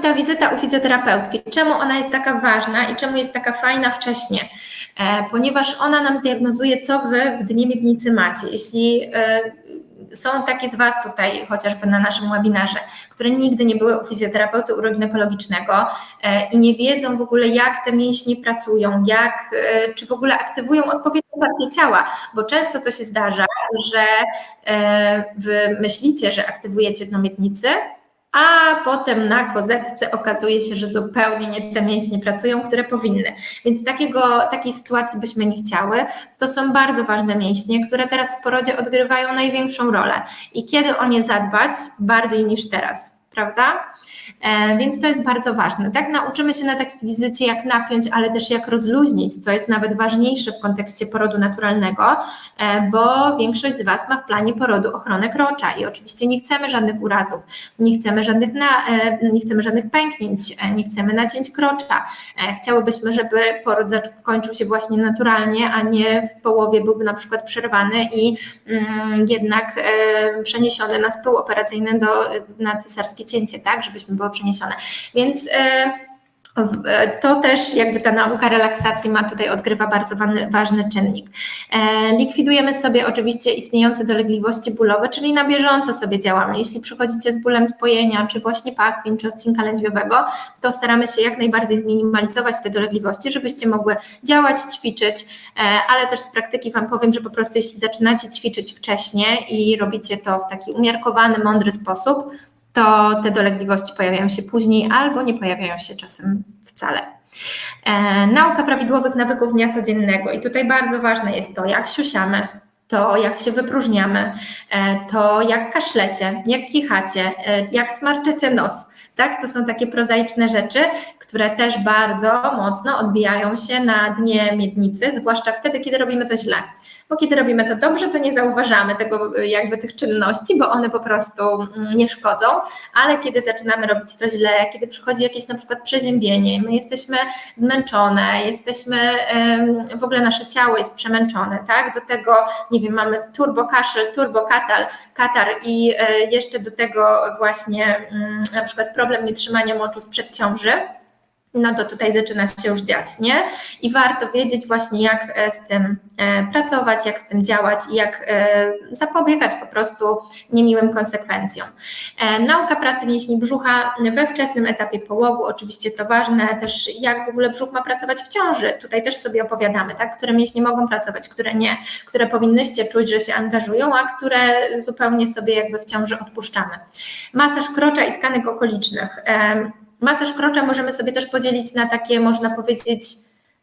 ta wizyta u fizjoterapeutki, czemu ona jest taka ważna i czemu jest taka fajna wcześnie? E, ponieważ ona nam zdiagnozuje, co wy w dnie miednicy macie. Jeśli e, są takie z Was tutaj, chociażby na naszym webinarze, które nigdy nie były u fizjoterapeuty uroginekologicznego e, i nie wiedzą w ogóle, jak te mięśnie pracują, jak, czy w ogóle aktywują odpowiednie partie ciała, bo często to się zdarza, że Wy myślicie, że aktywujecie dno miednicy, a potem na kozetce okazuje się, że zupełnie nie te mięśnie pracują, które powinny. Więc takiego, takiej sytuacji byśmy nie chciały. To są bardzo ważne mięśnie, które teraz w porodzie odgrywają największą rolę. I kiedy o nie zadbać, bardziej niż teraz, prawda? E, więc to jest bardzo ważne. Tak nauczymy się na takiej wizycie, jak napiąć, ale też jak rozluźnić, co jest nawet ważniejsze w kontekście porodu naturalnego, e, bo większość z Was ma w planie porodu ochronę krocza i oczywiście nie chcemy żadnych urazów, nie chcemy żadnych, na, e, nie chcemy żadnych pęknięć, nie chcemy nacięć krocza. Chciałybyśmy, żeby poród zakończył się właśnie naturalnie, a nie w połowie byłby na przykład przerwany i mm, jednak przeniesiony na stół operacyjny do, na cesarskie cięcie, tak, żebyśmy było przeniesione. Więc e, e, to też jakby ta nauka relaksacji ma tutaj odgrywa bardzo ważny czynnik. E, likwidujemy sobie oczywiście istniejące dolegliwości bólowe, czyli na bieżąco sobie działamy. Jeśli przychodzicie z bólem spojenia, czy właśnie pachwin, czy odcinka lędźwiowego, to staramy się jak najbardziej zminimalizować te dolegliwości, żebyście mogły działać, ćwiczyć, ale też z praktyki Wam powiem, że po prostu jeśli zaczynacie ćwiczyć wcześniej i robicie to w taki umiarkowany, mądry sposób, to te dolegliwości pojawiają się później albo nie pojawiają się czasem wcale. E, nauka prawidłowych nawyków dnia codziennego i tutaj bardzo ważne jest to, jak siusiamy, to jak się wypróżniamy, e, to jak kaszlecie, jak kichacie, e, jak smarczycie nos. Tak? To są takie prozaiczne rzeczy, które też bardzo mocno odbijają się na dnie miednicy, zwłaszcza wtedy, kiedy robimy to źle. Bo kiedy robimy to dobrze, to nie zauważamy tego, jakby tych czynności, bo one po prostu mm, nie szkodzą, ale kiedy zaczynamy robić to źle, kiedy przychodzi jakieś na przykład przeziębienie, my jesteśmy zmęczone, jesteśmy, w ogóle nasze ciało jest przemęczone, tak, do tego, nie wiem, mamy turbo kaszel, turbo katal, katar i e, jeszcze do tego właśnie mm, na przykład problem nietrzymania moczu sprzed ciąży, no to tutaj zaczyna się już dziać, nie? I warto wiedzieć właśnie, jak e, z tym e, pracować, jak z tym działać i jak e, zapobiegać po prostu niemiłym konsekwencjom. Nauka pracy mięśni brzucha we wczesnym etapie połogu, oczywiście to ważne, też jak w ogóle brzuch ma pracować w ciąży. Tutaj też sobie opowiadamy, tak? Które mięśnie mogą pracować, które nie, które powinnyście czuć, że się angażują, a które zupełnie sobie jakby w ciąży odpuszczamy. Masaż krocza i tkanek okolicznych Masaż krocza możemy sobie też podzielić na takie, można powiedzieć,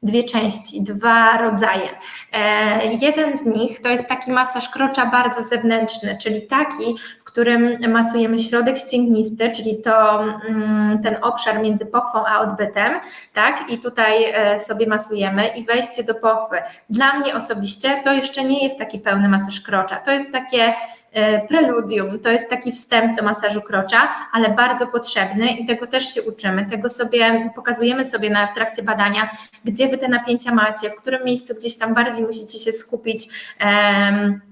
dwie części, dwa rodzaje. E, jeden z nich to jest taki masaż krocza bardzo zewnętrzny, czyli taki, w którym masujemy środek ścięgnisty, czyli to mm, ten obszar między pochwą a odbytem, tak? I tutaj e, sobie masujemy i wejście do pochwy. Dla mnie osobiście to jeszcze nie jest taki pełny masaż krocza. To jest takie E, preludium, to jest taki wstęp do masażu krocza, ale bardzo potrzebny i tego też się uczymy. Tego sobie pokazujemy sobie na, w trakcie badania, gdzie wy te napięcia macie, w którym miejscu gdzieś tam bardziej musicie się skupić. Um,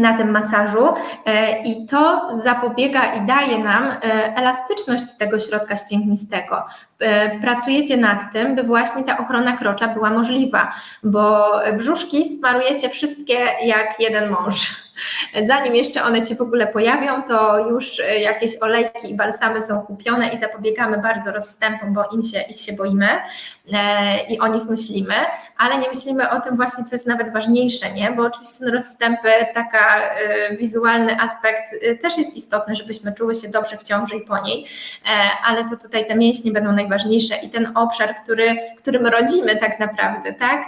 na tym masażu e, i to zapobiega i daje nam e, elastyczność tego środka ścięgnistego. Pracujecie nad tym, by właśnie ta ochrona krocza była możliwa, bo brzuszki smarujecie wszystkie jak jeden mąż. Zanim jeszcze one się w ogóle pojawią, to już e, jakieś olejki i balsamy są kupione i zapobiegamy bardzo rozstępom, bo im się, ich się boimy e, i o nich myślimy, ale nie myślimy o tym właśnie, co jest nawet ważniejsze, nie? bo oczywiście są rozstępy, taka e, wizualny aspekt też jest istotny, żebyśmy czuły się dobrze w ciąży i po niej, ale to tutaj te mięśnie będą najważniejsze i ten obszar, który, którym rodzimy tak naprawdę, tak,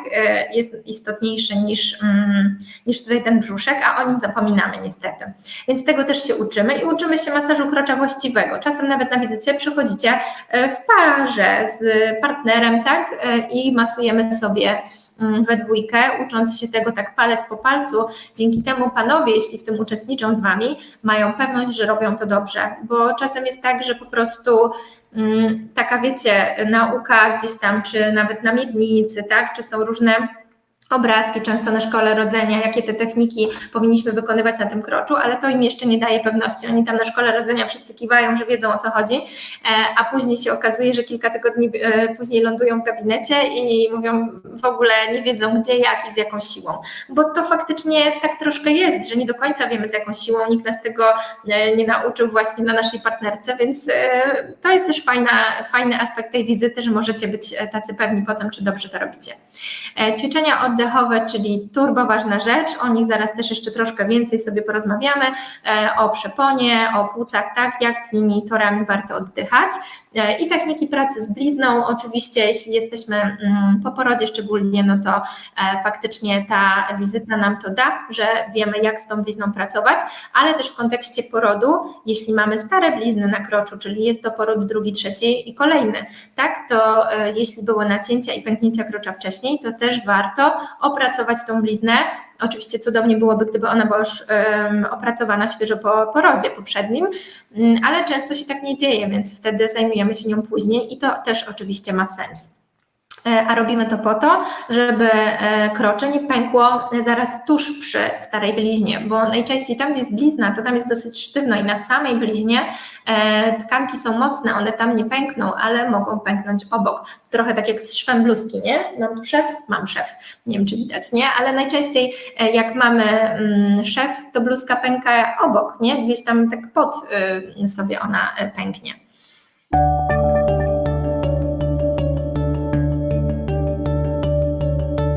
jest istotniejszy niż, mm, niż tutaj ten brzuszek, a o nim zapominamy niestety. Więc tego też się uczymy i uczymy się masażu krocza właściwego. Czasem nawet na wizycie przychodzicie e, w parze z partnerem, tak, e, i masujemy sobie we dwójkę, ucząc się tego tak palec po palcu. Dzięki temu panowie, jeśli w tym uczestniczą z wami, mają pewność, że robią to dobrze, bo czasem jest tak, że po prostu mm, taka wiecie, nauka gdzieś tam, czy nawet na miednicy, tak, czy są różne obrazki często na szkole rodzenia, jakie te techniki powinniśmy wykonywać na tym kroczu, ale to im jeszcze nie daje pewności. Oni tam na szkole rodzenia wszyscy kiwają, że wiedzą o co chodzi, e, a później się okazuje, że kilka tygodni e, później lądują w gabinecie i mówią w ogóle nie wiedzą gdzie, jak i z jaką siłą. Bo to faktycznie tak troszkę jest, że nie do końca wiemy z jaką siłą, nikt nas tego e, nie nauczył właśnie na naszej partnerce, więc to jest też fajna, fajny aspekt tej wizyty, że możecie być tacy pewni potem, czy dobrze to robicie. Ćwiczenia od oddechowe, czyli turbo ważna rzecz. O nich zaraz też jeszcze troszkę więcej sobie porozmawiamy. E, o przeponie, o płucach, tak, jakimi torami warto oddychać. E, I techniki pracy z blizną, oczywiście, jeśli jesteśmy mm, po porodzie szczególnie, no to e, faktycznie ta wizyta nam to da, że wiemy, jak z tą blizną pracować, ale też w kontekście porodu, jeśli mamy stare blizny na kroczu, czyli jest to poród drugi, trzeci i kolejny, tak, to jeśli były nacięcia i pęknięcia krocza wcześniej, to też warto opracować tą bliznę. Oczywiście cudownie byłoby, gdyby ona była już opracowana świeżo po porodzie poprzednim, um, ale często się tak nie dzieje, więc wtedy zajmujemy się nią później i to też oczywiście ma sens. E, a robimy to po to, żeby e, krocze nie pękło zaraz tuż przy starej bliźnie, bo najczęściej tam, gdzie jest blizna, to tam jest dosyć sztywno i na samej bliźnie e, tkanki są mocne, one tam nie pękną, ale mogą pęknąć obok. Trochę tak jak z szwem bluzki, nie? Mam szef? Mam szef. Nie wiem, czy widać, nie? Ale najczęściej jak mamy mm, szef, to bluzka pęka obok, nie? Gdzieś tam tak pod y, sobie ona pęknie.